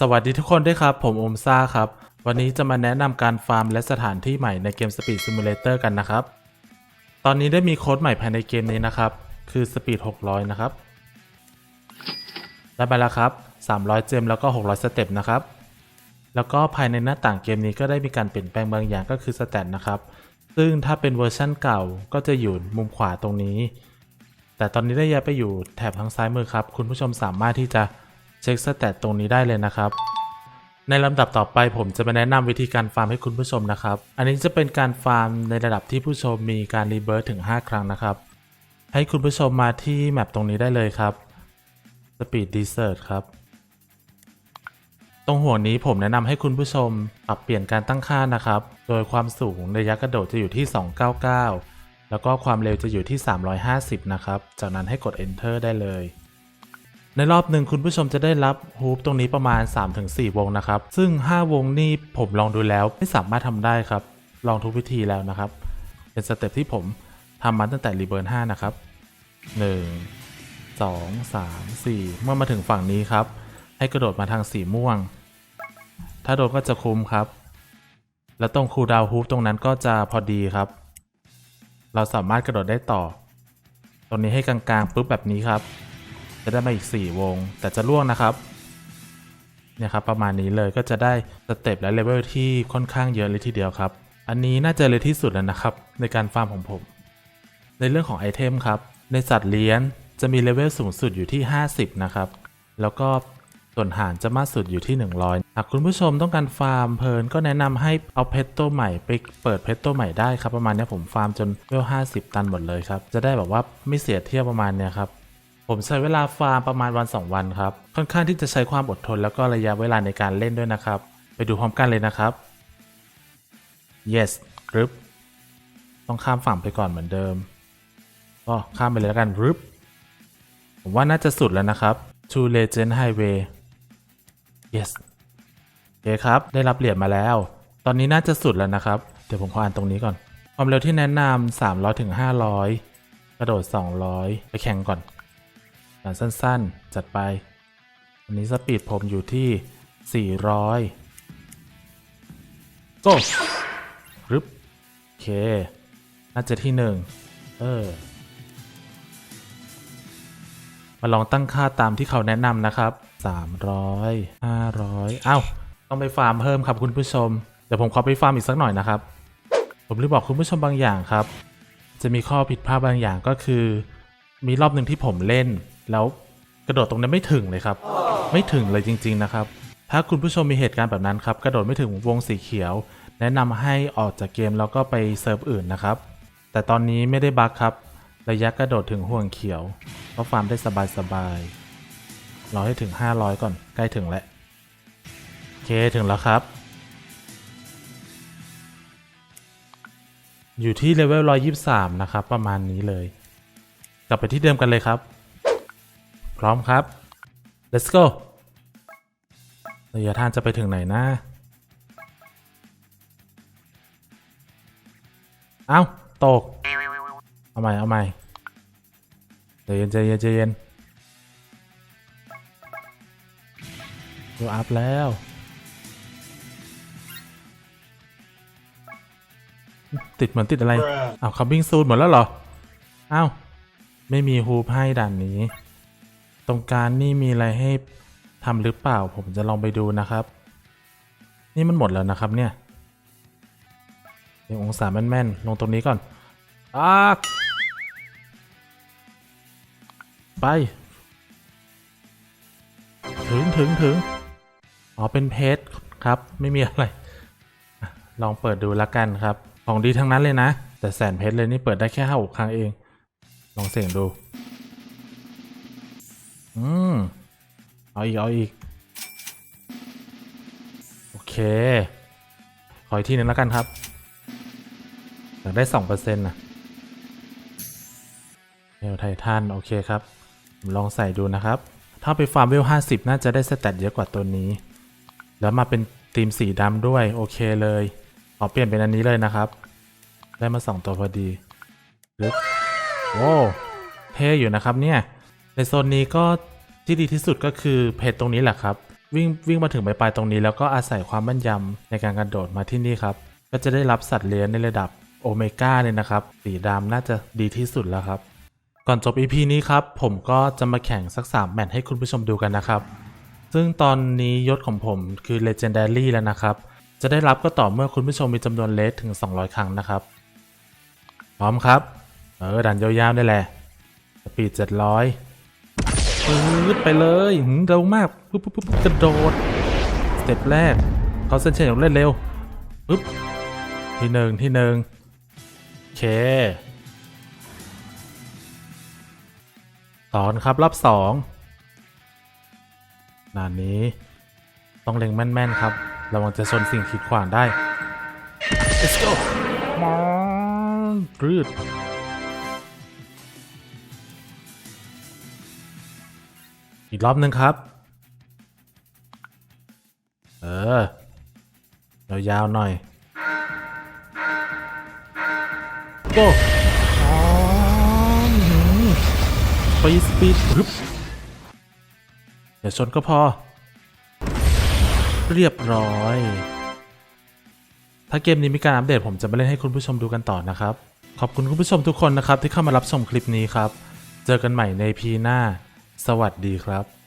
สวัสดีทุกคนด้วยครับ ผมโอมซ่าครับ วันนี้จะมาแนะนำการฟาร์มและสถานที่ใหม่ในเกม Speed Simulator กันนะครับ ตอนนี้ได้มีโค้ดใหม่ภายในเกมนี้นะครับ คือ Speed 600 นะครับ ได้ไปแล้วครับ 300 เจมแล้วก็ 600 สเต็ปนะครับ แล้วก็ภายในหน้าต่างเกมนี้ก็ได้มีการเปลี่ยนแปลงบางอย่างก็คือสแตทนะครับ ซึ่งถ้าเป็นเวอร์ชั่นเก่าก็จะอยู่มุมขวาตรงนี้ แต่ตอนนี้ได้ย้ายไปอยู่แถบทางซ้ายมือครับ คุณผู้ชมสามารถที่จะ เช็คสแตทตรงนี้ได้เลยนะครับ ในลำดับต่อไปผมจะมาแนะนำวิธีการฟาร์มให้คุณผู้ชมนะครับ อันนี้จะเป็นการฟาร์มในระดับที่ผู้ชมมีการรีเบิร์ตถึง 5 ครั้งนะครับ ให้คุณผู้ชมมาที่แมปตรงนี้ได้เลยครับ Speed Desert ครับตรงหัวนี้ผมแนะนำให้คุณผู้ชมปรับเปลี่ยนการตั้งค่านะครับ โดยความสูงระยะกระโดดจะอยู่ที่ 299 แล้วก็ความเร็วจะอยู่ที่ 350 นะครับ จากนั้นให้กด Enter ได้เลย ในรอบหนึ่งคุณผู้ชมจะได้รับฮูปตรงนี้ประมาณ 3-4 วงนะครับ ซึ่ง 5 วงนี่ผมลองดูแล้วไม่สามารถทำได้ครับ ลองทุกวิธีแล้วนะครับ เป็นสเต็ปที่ผมทำมาตั้งแต่รีเบิร์น5นะครับ 1 2 3 4 เมื่อมาถึงฝั่งนี้ครับ ให้กระโดดมาทางสีม่วง ถ้าโดนก็จะคุ้มครับ แล้วตรงคูดาวฮูปตรงนั้นก็จะพอดีครับ เราสามารถกระโดดได้ต่อ ตรงนี้ให้กลางๆปุ๊บแบบนี้ครับ จะได้มาอีก 4 วง แต่จะล่วงนะครับเนี่ยครับประมาณนี้เลยก็จะได้สเต็ปและเลเวลที่ค่อนข้างเยอะเลยทีเดียวครับ อันนี้น่าจะเลยที่สุดแล้วนะครับ ในการฟาร์มของผม ในเรื่องของไอเทมครับ ในสัตว์เลี้ยงจะมีเลเวลสูงสุดอยู่ที่ 50 นะครับ แล้วก็ส่วนหารจะมากสุดอยู่ที่ 100 หากคุณผู้ชมต้องการฟาร์มเพลินก็แนะนำให้เอาเพชรตัวใหม่ไปเปิดเพชรตัวใหม่ได้ครับประมาณนี้ผมฟาร์มจนเลเวล50 ตันหมดเลยครับ จะได้แบบว่าไม่เสียเที่ยวประมาณเนี้ยครับ ผมใช้เวลาฟาร์มประมาณวัน 2 วันครับ ค่อนข้างที่จะใช้ความอดทนแล้วก็ระยะเวลาในการเล่นด้วยนะครับ ไปดูพร้อมกันเลยนะครับ yes รึบต้องข้ามฝั่งไปก่อนเหมือนเดิม ก็ข้ามไปเลยแล้วกันรึบผมว่าน่าจะสุดแล้วนะครับ To Legend Highway yes โอเคครับ ได้รับเหรียญมาแล้ว ตอนนี้น่าจะสุดแล้วนะครับ เดี๋ยวผมขออ่านตรงนี้ก่อน ความเร็วที่แนะนำ300ถึง500 กระโดด 200 ไปแข่งก่อน อ่านสั้นๆ จัดไป วันนี้สปีดผมอยู่ที่ 400 go รึบโอเค น่าจะที่หนึ่งเออ มาลองตั้งค่าตามที่เขาแนะนำนะครับ 300 500อ้า ต้องไปฟาร์มเพิ่มครับคุณผู้ชม เดี๋ยวผมขอไปฟาร์มอีกสักหน่อยนะครับ ผมลืมบอกคุณผู้ชมบางอย่างครับ จะมีข้อผิดพลาดบางอย่างก็คือ มีรอบหนึ่งที่ผมเล่น แล้วกระโดดตรงนั้นไม่ถึงเลยครับ ไม่ถึงเลยจริง ๆนะครับ ถ้าคุณผู้ชมมีเหตุการณ์แบบนั้นครับ กระโดดไม่ถึงวงสีเขียว แนะนำให้ออกจากเกมแล้วก็ไปเซิร์ฟอื่นนะครับ แต่ตอนนี้ไม่ได้บั๊กครับ ระยะกระโดดถึงห่วงเขียวก็ฟาร์มได้สบายๆรอให้ถึง 500 ก่อนใกล้ถึงแล้วโอเคถึงแล้วครับ อยู่ที่เลเวล123 นะครับ ประมาณนี้เลย กลับไปที่เดิมกันเลยครับ ร้อมครับ let's go ระยะทางจะไปถึงไหนนะ เอ้า ตก เอาใหม่ เอาใหม่ใจเย็นใจเย็นใจเย็นดูอัพแล้วติดเหมือนติดอะไร อ้าวคัมบิ้งซูนหมดแล้วเหรอ อ้าว ไม่มีฮูปให้ด่านนี้ต รงกลารนี่มีอะไรให้ทำหรือเปล่า ผมจะลองไปดูนะครับ นี่มันหมดแล้วนะครับเนี่ยเดี๋ยวองศาแม่นๆลงตรงนี้ก่อนอากไป ถึงถึงถึงอ๋อเป็นเพชรครับ ไม่มีอะไร ลองเปิดดูละกันครับ ของดีทั้งนั้นเลยนะ แต่แสนเพชรเลยนี่เปิดได้แค่ห้าหกครั้งเอง ลองเสี่ยงดู อืม เอาอีก เอาอีก โอเค ขออีกทีหนึงแล้วกันครับ อยากได้สองเปอร์เซ็นต์นะเอลไททัน โอเคครับผมลองใส่ดูนะครับ ถ้าไปฟาร์มเวลห้าสิบน่าจะได้สแตทเยอะกว่าตัวนี้ แล้วมาเป็นธีมสีดำด้วย โอเคเลย ขอเปลี่ยนเป็นอันนี้เลยนะครับ ได้มาสองตัวพอดีลึกโว้เท่อยู่นะครับเนี่ย ในโซนนี้ก็ที่ดีที่สุดก็คือเพจตรงนี้แหละครับ วิ่งวิ่งมาถึงปลายๆตรงนี้แล้วก็อาศัยความแม่นยำในการกระโดดมาที่นี่ครับ ก็จะได้รับสัตว์เลี้ยงในระดับโอเมก้าเนี่ยนะครับ สีดำน่าจะดีที่สุดแล้วครับ ก่อนจบ EP นี้ครับ ผมก็จะมาแข่งสัก 3 แมตช์ให้คุณผู้ชมดูกันนะครับ ซึ่งตอนนี้ยศของผมคือ Legendary แล้วนะครับ จะได้รับก็ต่อเมื่อคุณผู้ชมมีจำนวนเลสถึง 200 ครั้งนะครับ พร้อมครับ เออดันยาวๆได้แหละสปีด700 ปื๊ดไปเลยหืมเร็วมากปุ๊บปุ๊บปุ๊บกระโดดสเต็ปแรกเขาเส้นเชัยอย่างเรวดเร็วปุ๊บที่หนึ่งที่หนึ่งโอเคสอนครับรอบสองด่านนี้ ต้องเล็งแม่น ๆ ครับระวังจะชนสิ่งขีดขวางได้ let's go มารืด อีกรอบหนึ่งครับ เออยาวๆหน่อย go อ๋อไปสปีดปึ๊บอย่าชนก็พอ เรียบร้อย ถ้าเกมนี้มีการอัปเดตผมจะมาเล่นให้คุณผู้ชมดูกันต่อนะครับ ขอบคุณคุณผู้ชมทุกคนนะครับที่เข้ามารับชมคลิปนี้ครับ เจอกันใหม่ในพีหน้า สวัสดีครับ